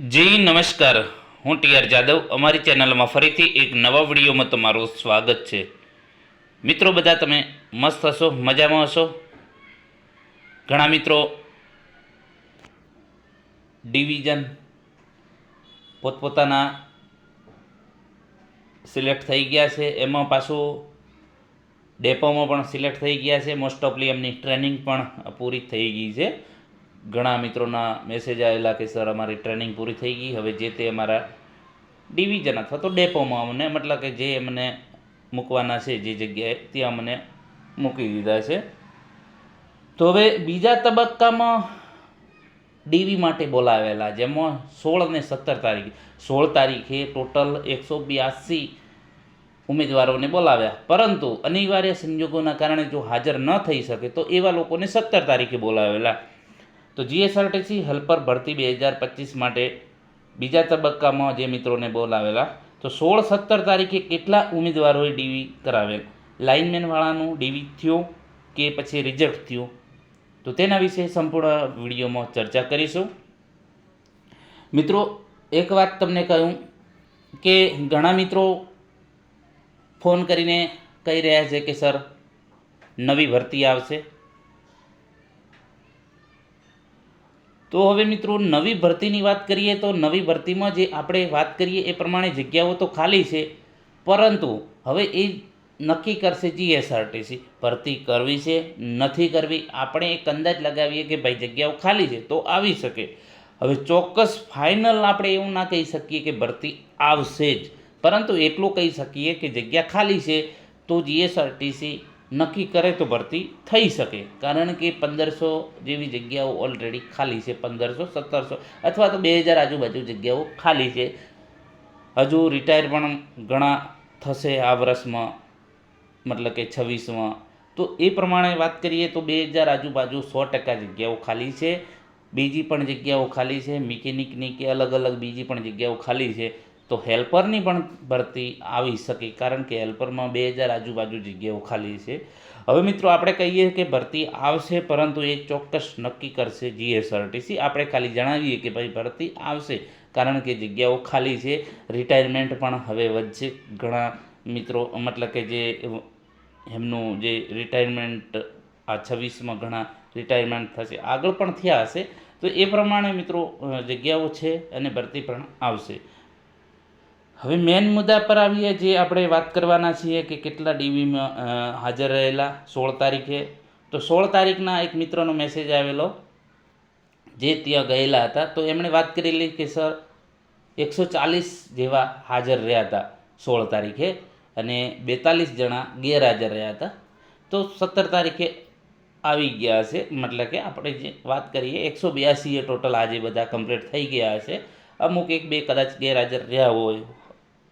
જી, નમસ્કાર. હું T R Jadav. અમારી ચેનલમાં ફરીથી એક નવા વિડીયોમાં તમારું સ્વાગત છે. મિત્રો, બધા તમે મસ્ત હશો? મજામાં હશો? ઘણા મિત્રો ડિવિઝન પોતપોતાના સિલેક્ટ થઈ ગયા છે. એમાં પાછું ડેપોમાં પણ સિલેક્ટ થઈ ગયા છે. મોસ્ટ ઓફલી એમની ટ્રેનિંગ પણ પૂરી થઈ ગઈ છે. ઘણા મિત્રોના મેસેજ આવેલા કે સર અમારી ટ્રેનિંગ પૂરી થઈ ગઈ. હવે જે તે અમારા ડિવિઝન અથવા તો ડેપોમાં અમને મતલબ કે જે અમને મૂકવાના છે, જે જગ્યાએ ત્યાં અમને મૂકી દીધા છે. તો હવે બીજા તબક્કામાં ડીવી માટે બોલાવેલા, જેમાં સોળ અને સત્તર તારીખે, સોળ તારીખે ટોટલ એકસો બ્યાસી ઉમેદવારોને બોલાવ્યા. પરંતુ અનિવાર્ય સંજોગોના કારણે જો હાજર ન થઈ શકે, તો એવા લોકોને સત્તર તારીખે બોલાવેલા. તો જીએસઆરટીસી હેલ્પર ભરતી બે હજાર પચીસ માટે બીજા તબક્કામાં જે મિત્રોને બોલાવેલા, તો સોળ સત્તર તારીખે કેટલા ઉમેદવારોએ ડીવી કરાવેલ? લાઇનમેનવાળાનું ડીવી થયું કે પછી રિજેક્ટ થયું? તો તેના વિશે સંપૂર્ણ વિડીયોમાં ચર્ચા કરીશું. મિત્રો, એક વાત તમને કહ્યું કે ઘણા મિત્રો ફોન કરીને કહી રહ્યા છે કે, સર, નવી ભરતી આવશે. તો હવે મિત્રો નવી ભરતીની વાત કરીએ તો નવી ભરતીમાં જે આપણે વાત કરીએ એ પ્રમાણે જગ્યાઓ તો ખાલી છે, પરંતુ હવે એ નક્કી કરશે જીએસઆરટીસી ભરતી કરવી છે, નથી કરવી, આપણે એક અંદાજ લગાવીએ કે ભાઈ જગ્યાઓ ખાલી છે, તો આવી શકે. હવે ચોક્કસ ફાઇનલ આપણે એવું ના કહી શકીએ કે ભરતી આવશે જ. પરંતુ એટલું કહી શકીએ કે જગ્યા ખાલી છે, તો જીએસઆરટીસી નક્કી કરે તો ભરતી થઈ શકે. કારણ કે પંદરસો જેવી જગ્યાઓ ઓલરેડી ખાલી છે. પંદરસો, સત્તરસો અથવા તો બે હજાર આજુબાજુ જગ્યાઓ ખાલી છે. હજુ રિટાયર પણ ઘણા થશે આ વર્ષમાં, મતલબ કે છવ્વીસમાં. તો એ પ્રમાણે વાત કરીએ તો બે હજાર આજુબાજુ સો ટકા જગ્યાઓ ખાલી છે. બીજી પણ જગ્યાઓ ખાલી છે. મિકેનિકની કે અલગ અલગ બીજી પણ જગ્યાઓ ખાલી છે. તો હેલ્પરની પણ ભરતી આવી શકે, કારણ કે હેલ્પરમાં બે હજાર આજુબાજુ જગ્યાઓ ખાલી છે. હવે મિત્રો, આપણે કહીએ કે ભરતી આવશે, પરંતુ એ ચોક્કસ નક્કી કરશે જીએસઆરટીસી. આપણે ખાલી જણાવીએ કે ભાઈ ભરતી આવશે, કારણ કે જગ્યાઓ ખાલી છે. રિટાયરમેન્ટ પણ હવે વધશે. ઘણા મિત્રો, મતલબ કે જે એમનું જે રિટાયરમેન્ટ, આ છવ્વીસમાં ઘણા રિટાયરમેન્ટ થશે, આગળ પણ થયા હશે. તો એ પ્રમાણે મિત્રો જગ્યાઓ છે અને ભરતી પણ આવશે. હવે મેન મુદ્દા પર આવીએ જે આપણે વાત કરવાના છીએ કે કેટલા ડીવીમાં હાજર રહેલા, સોળ તારીખે. તો સોળ તારીખના એક મિત્રનો મેસેજ આવેલો, જે ત્યાં ગયેલા હતા. તો એમણે વાત કરેલી કે, સર, એકસો ચાલીસ જેવા હાજર રહ્યા હતા સોળ તારીખે અને બેતાલીસ જણા ગેરહાજર રહ્યા હતા. તો સત્તર તારીખે આવી ગયા હશે મતલબ કે આપણે જે વાત કરીએ, એકસો બ્યાસી એ ટોટલ આજે બધા કમ્પ્લીટ થઈ ગયા હશે અમુક એક બે કદાચ ગેરહાજર રહ્યા હોય.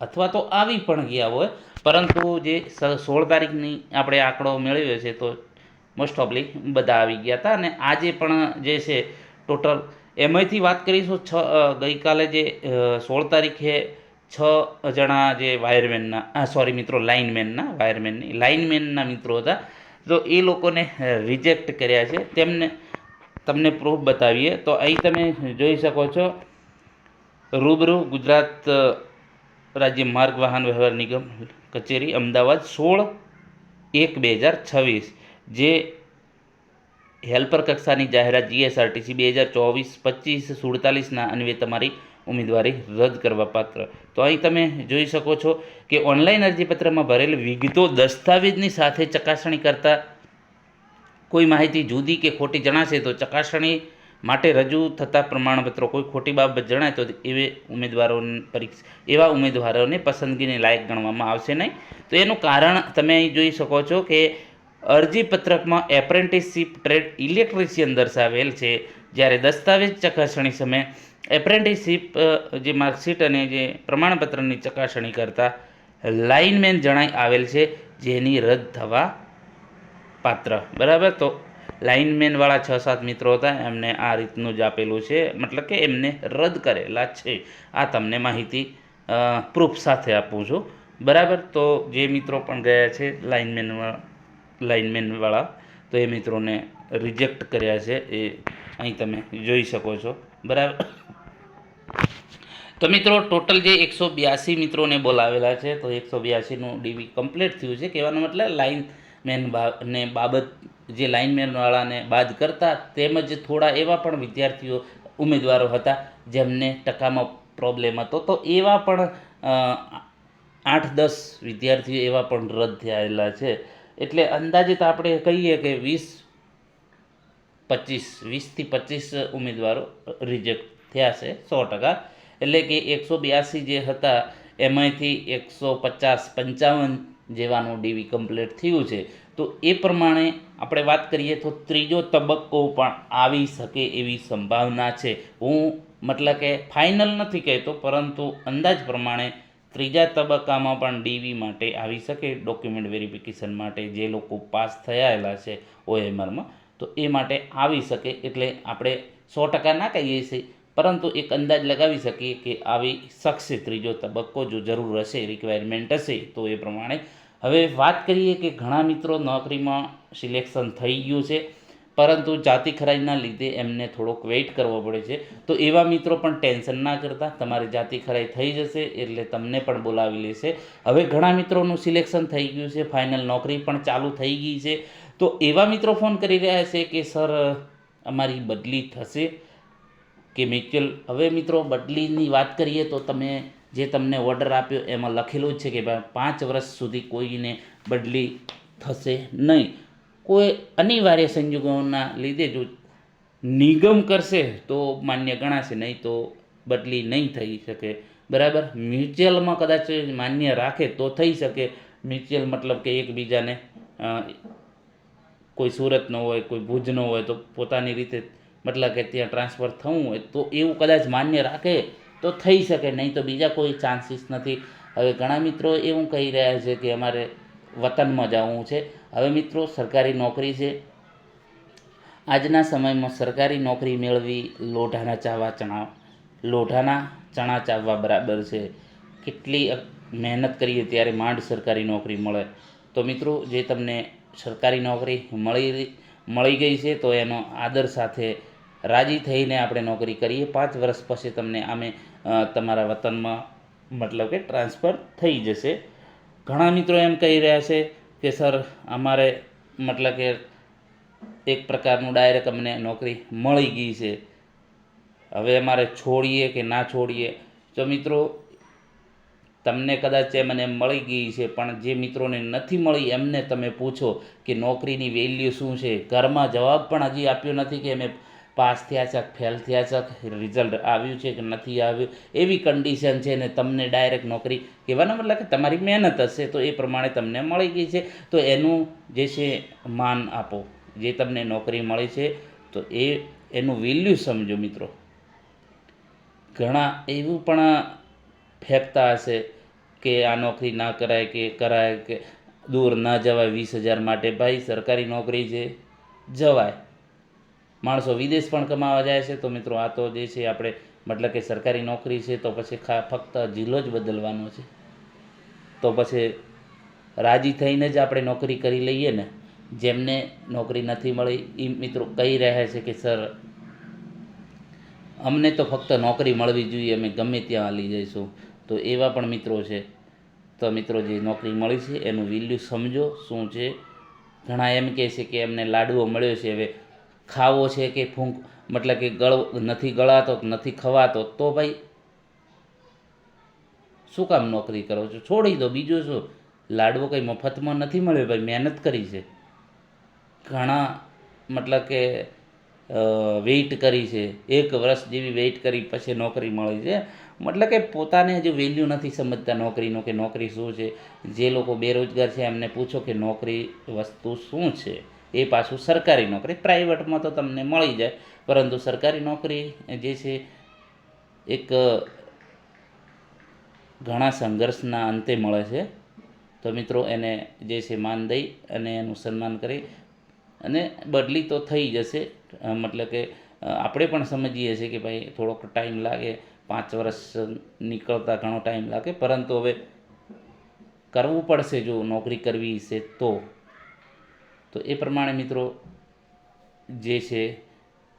અથવા તો આવી પણ ગયા હોય. પરંતુ જે સોળ તારીખની આપણે આંકડો મેળવ્યો છે તો મોસ્ટ ઓફલી બધા આવી ગયા હતા. અને આજે પણ જે છે ટોટલ એમાંથી વાત કરીશું છ ગઈકાલે જે સોળ તારીખે છ જણા જે વાયરમેનના સોરી મિત્રો લાઇનમેનના, વાયરમેનની, લાઇનમેનના મિત્રો હતા. તો એ લોકોને રિજેક્ટ કર્યા છે. તેમને, તમને પ્રૂફ બતાવીએ. તો અહીં તમે જોઈ શકો છો, રૂબરૂ ગુજરાત રાજ્ય માર્ગ વાહન વ્યવહાર નિગમ કચેરી અમદાવાદ સોળ એક બે હજાર છવ્વીસ, જે હેલ્પર કક્ષાની જાહેરાત જીએસઆરટીસી બે હજાર ચોવીસ, પચીસ, સુડતાલીસના અન્વે તમારી ઉમેદવારી રદ કરવા પાત્ર. તો અહીં તમે જોઈ શકો છો કે ઓનલાઈન અરજીપત્રમાં ભરેલ વિગતો દસ્તાવેજની સાથે ચકાસણી કરતા કોઈ માહિતી જુદી કે ખોટી જણાશે તો ચકાસણી માટે રજૂ થતા પ્રમાણપત્રો કોઈ ખોટી બાબત જણાય તો એવે ઉમેદવારો પરીક્ષા, એવા ઉમેદવારોને પસંદગીને લાયક ગણવામાં આવશે નહીં. તો એનું કારણ તમે અહીં જોઈ શકો છો કે અરજી પત્રકમાં એપ્રેન્ટિસશીપ ટ્રેડ ઇલેક્ટ્રિશિયન દર્શાવેલ છે. જ્યારે દસ્તાવેજ ચકાસણી સમયે એપ્રેન્ટિસશીપ જે માર્કશીટ અને જે પ્રમાણપત્રની ચકાસણી કરતા લાઇનમેન જણાઈ આવેલ છે, જેની રદ થવા પાત્ર. બરાબર? તો લાઇનમેનવાળા છ સાત મિત્રો હતા, એમને આ રીતનું જ આપેલું છે. મતલબ કે એમને રદ કરેલા છે. આ તમને માહિતી પ્રૂફ સાથે આપું છું. બરાબર? તો જે મિત્રો પણ ગયા છે લાઇનમેનવાળા લાઇનમેનવાળા, તો એ મિત્રોને રિજેક્ટ કર્યા છે. એ અહીં તમે જોઈ શકો છો. બરાબર? તો મિત્રો, ટોટલ જે એકસો બ્યાસી મિત્રોને બોલાવેલા છે, તો એકસો બ્યાસીનું ડીવી કમ્પ્લીટ થયું છે. કહેવાનો મતલબ લાઇન મેન ને બાબત જે લાઇનમેનવાળાને બાદ કરતા તેમજ થોડા એવા પણ વિદ્યાર્થીઓ ઉમેદવારો હતા જેમને ટકામાં પ્રોબ્લેમ હતો. તો એવા પણ આઠ દસ વિદ્યાર્થીઓ એવા પણ રદ થયેલા છે. એટલે અંદાજિત આપણે કહીએ કે વીસ, પચીસ વીસથી પચીસ ઉમેદવારો રિજેક્ટ થયા છે, સો ટકા. એટલે કે એકસો બ્યાસી જે હતા, એમાંથી એકસો પચાસ પંચાવન જેવાનું ડીવી કમ્પ્લીટ થયું છે. તો એ પ્રમાણે આપણે વાત કરીએ તો ત્રીજો તબક્કો પણ આવી શકે એવી સંભાવના છે. હું મતલબ કે ફાઇનલ નથી કહેતો, પરંતુ અંદાજ પ્રમાણે ત્રીજા તબક્કામાં પણ ડીવી માટે આવી શકે ડોક્યુમેન્ટ વેરિફિકેશન માટે જે લોકો પાસ થયેલા છે ઓએમઆરમાં તો એ માટે આવી શકે એટલે આપણે સો ટકા ના કહીએ છીએ. પરંતુ એક અંદાજ લગાવી શકીએ કે આવી શકશે ત્રીજો તબક્કો જો જરૂર હશે રિક્વાયરમેન્ટ હશે, તો એ પ્રમાણે. હવે વાત કરીએ કે ઘણા મિત્રો નોકરીમાં સિલેક્શન થઈ ગયું છે, પરંતુ જાતિ ખરાઈના લીધે એમને થોડોક વેઇટ કરવો પડે છે. તો એવા મિત્રો પણ ટેન્શન ના કરતા, તમારી જાતિ ખરાઈ થઈ જશે એટલે તમને પણ બોલાવી લેશે. હવે ઘણા મિત્રોનું સિલેક્શન થઈ ગયું છે ફાઇનલ નોકરી પણ ચાલુ થઈ ગઈ છે. તો એવા મિત્રો ફોન કરી રહ્યા છે કે સર અમારી બદલી થશે. કે મ્યુચ્યુઅલ, હવે મિત્રો બદલીની વાત કરીએ તો તમે જે તમને ઓર્ડર આપ્યો એમાં લખેલું જ છે કે ભાઈ પાંચ વર્ષ સુધી કોઈને બદલી થશે નહીં. કોઈ અનિવાર્ય સંજોગોના લીધે જો નિગમ કરશે તો માન્ય ગણાશે, નહીં તો બદલી નહીં થઈ શકે. બરાબર? મ્યુચ્યુઅલમાં કદાચ માન્ય રાખે તો થઈ શકે. મ્યુચ્યુઅલ મતલબ કે એકબીજાને કોઈ સુરતનો હોય, કોઈ ભુજનો હોય તો પોતાની રીતે મતલબ કે ત્યાં ટ્રાન્સફર થવું હોય તો એવું કદાચ માન્ય રાખે તો થઈ શકે, નહીં તો બીજા કોઈ ચાન્સીસ નથી. હવે ઘણા મિત્રો એવું કહી રહ્યા છે કે અમારે વતનમાં જવું છે. હવે મિત્રો, સરકારી નોકરી છે. આજના સમયમાં સરકારી નોકરી મેળવી લોઢાના ચાવા ચણા, લોઢાના ચણા ચાવવા બરાબર છે. કેટલી મહેનત કરીએ ત્યારે માંડ સરકારી નોકરી મળે. તો મિત્રો, જે તમને સરકારી નોકરી મળી મળી ગઈ છે તો એનો આદર સાથે રાજી થઈને આપણે નોકરી કરીએ. પાંચ વર્ષ પછી તમને આમે તમારા વતનમાં મતલબ કે ટ્રાન્સફર થઈ જશે. ઘણા મિત્રો એમ કહી રહ્યા છે કે, સર, અમારે મતલબ કે એક પ્રકારનું ડાયરેક્ટ અમને નોકરી મળી ગઈ છે. હવે અમારે છોડીએ કે ના છોડીએ? તો મિત્રો, તમને કદાચ એ મને મળી ગઈ છે, પણ જે મિત્રોને નથી મળી, એમને તમે પૂછો કે નોકરીની વેલ્યુ શું છે? ઘરમાં જવાબ પણ હજી આપ્યો નથી કે અમે પાસ થયા છે, ફેલ થયા છે, રિઝલ્ટ આવ્યું છે કે નથી આવ્યું, એવી કન્ડિશન છે ને તમને ડાયરેક્ટ નોકરી કહેવાનો મતલબ કે તમારી મહેનત હશે તો એ પ્રમાણે તમને મળી ગઈ છે. તો એનું જે છે માન આપો, જે તમને નોકરી મળી છે, તો એ એનું વેલ્યુ સમજો મિત્રો. ઘણા એવું પણ ફેંકતા હશે કે આ નોકરી ના કરાય કે કરાય કે દૂર ના જવાય વીસ હજાર માટે. ભાઈ, સરકારી નોકરી છે, જવાય. માણસો વિદેશ પણ કમાવા જાય છે. તો મિત્રો આ તો જે છે આપણે મતલબ કે સરકારી નોકરી છે તો પછી ખા ફક્ત જિલ્લો જ બદલવાનો છે. તો પછી રાજી થઈને જ આપણે નોકરી કરી લઈએ ને. જેમને નોકરી નથી મળી એ મિત્રો કહી રહ્યા છે કે, સર, અમને તો ફક્ત નોકરી મળવી જોઈએ, અમે ગમે ત્યાં હાલી જઈશું. તો એવા પણ મિત્રો છે. તો મિત્રો જે નોકરી મળી છે એનું વેલ્યુ સમજો, શું છે? ઘણા એમ કહે છે કે એમને લાડવો મળ્યો છે, હવે ખાવો છે કે ફૂંક મતલબ કે ગળ નથી ગળાતો, નથી ખવાતો, તો ભાઈ શું કામ નોકરી કરો છો? છોડી દો, બીજું શું? લાડવો કંઈ મફતમાં નથી મળ્યો ભાઈ, મહેનત કરી છે. ઘણા, મતલબ કે વેઇટ કરી છે. એક વર્ષ જેવી વેઇટ કરી પછી નોકરી મળી છે. મતલબ કે પોતાને હજુ વેલ્યુ નથી સમજતા નોકરીનો કે નોકરી શું છે? જે લોકો બેરોજગાર છે એમને પૂછો કે નોકરી વસ્તુ શું છે? એ પાછું સરકારી નોકરી. પ્રાઇવેટમાં તો તમને મળી જાય, પરંતુ સરકારી નોકરી જે છે, એક ઘણા સંઘર્ષના અંતે મળે છે. તો મિત્રો એને જે છે માન દઈ અને એનું સન્માન કરી અને બદલી તો થઈ જશે. મતલબ કે આપણે પણ સમજીએ છીએ કે ભાઈ થોડોક ટાઈમ લાગે, પાંચ વર્ષ નીકળતા ઘણો ટાઈમ લાગે, પરંતુ હવે કરવું પડશે જો નોકરી કરવી છે તો. તો એ પ્રમાણે મિત્રો જે છે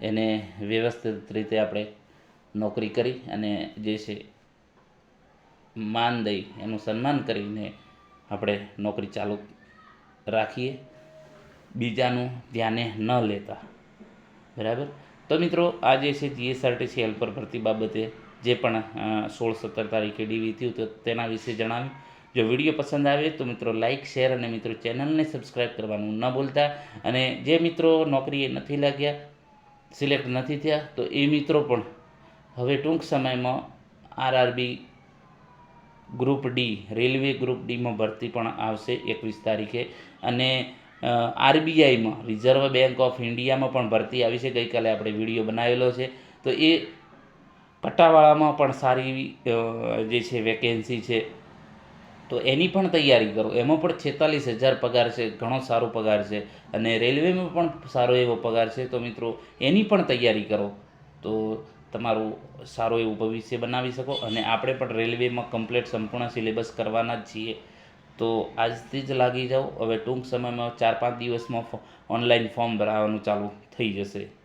એને વ્યવસ્થિત રીતે આપણે નોકરી કરી અને જે છે માન દઈ, એનું સન્માન કરીને આપણે નોકરી ચાલુ રાખીએ. બીજાનું ધ્યાને ન લેતા. બરાબર? તો મિત્રો આ જે છે જીએસઆરટીસી હેલ્પર ભરતી બાબતે જે પણ સોળ સત્તર તારીખે ડીવી થયું તો તેના વિશે જણાવ્યું જો વીડિયો પસંદ આવે તો મિત્રો લાઇક શેર અને મિત્રો ચેનલને સબસ્ક્રાઈબ કરવાનું ન ભૂલતા. અને જે મિત્રો નોકરીએ નથી લાગ્યા સિલેક્ટ નથી થયા, તો એ મિત્રો પણ હવે ટૂંક સમયમાં RRB group D railway group ડીમાં ભરતી પણ આવશે એકવીસ તારીખે. અને આરબીઆઈમાં રિઝર્વ બેંક ઓફ ઇન્ડિયામાં પણ ભરતી આવી છે. ગઈકાલે આપણે વીડિયો બનાવેલો છે. તો એ પટ્ટાવાળામાં પણ સારી જે છે વેકેન્સી છે. તો એની પણ તૈયારી કરો. એમાં પણ છેતાલીસ હજાર પગાર છે, ઘણો સારો પગાર છે અને રેલવેમાં પણ સારો એવો પગાર છે. તો મિત્રો, એની પણ તૈયારી કરો. તો તમારું સારું એવું ભવિષ્ય બનાવી શકો અને આપણે પણ રેલવેમાં કમ્પ્લીટ સંપૂર્ણ સિલેબસ કરવાના જ છીએ. તો આજથી જ લાગી જાઓ. હવે ટૂંક સમયમાં ચાર પાંચ દિવસમાં ઓનલાઈન ફોર્મ ભરાવાનું ચાલુ થઈ જશે.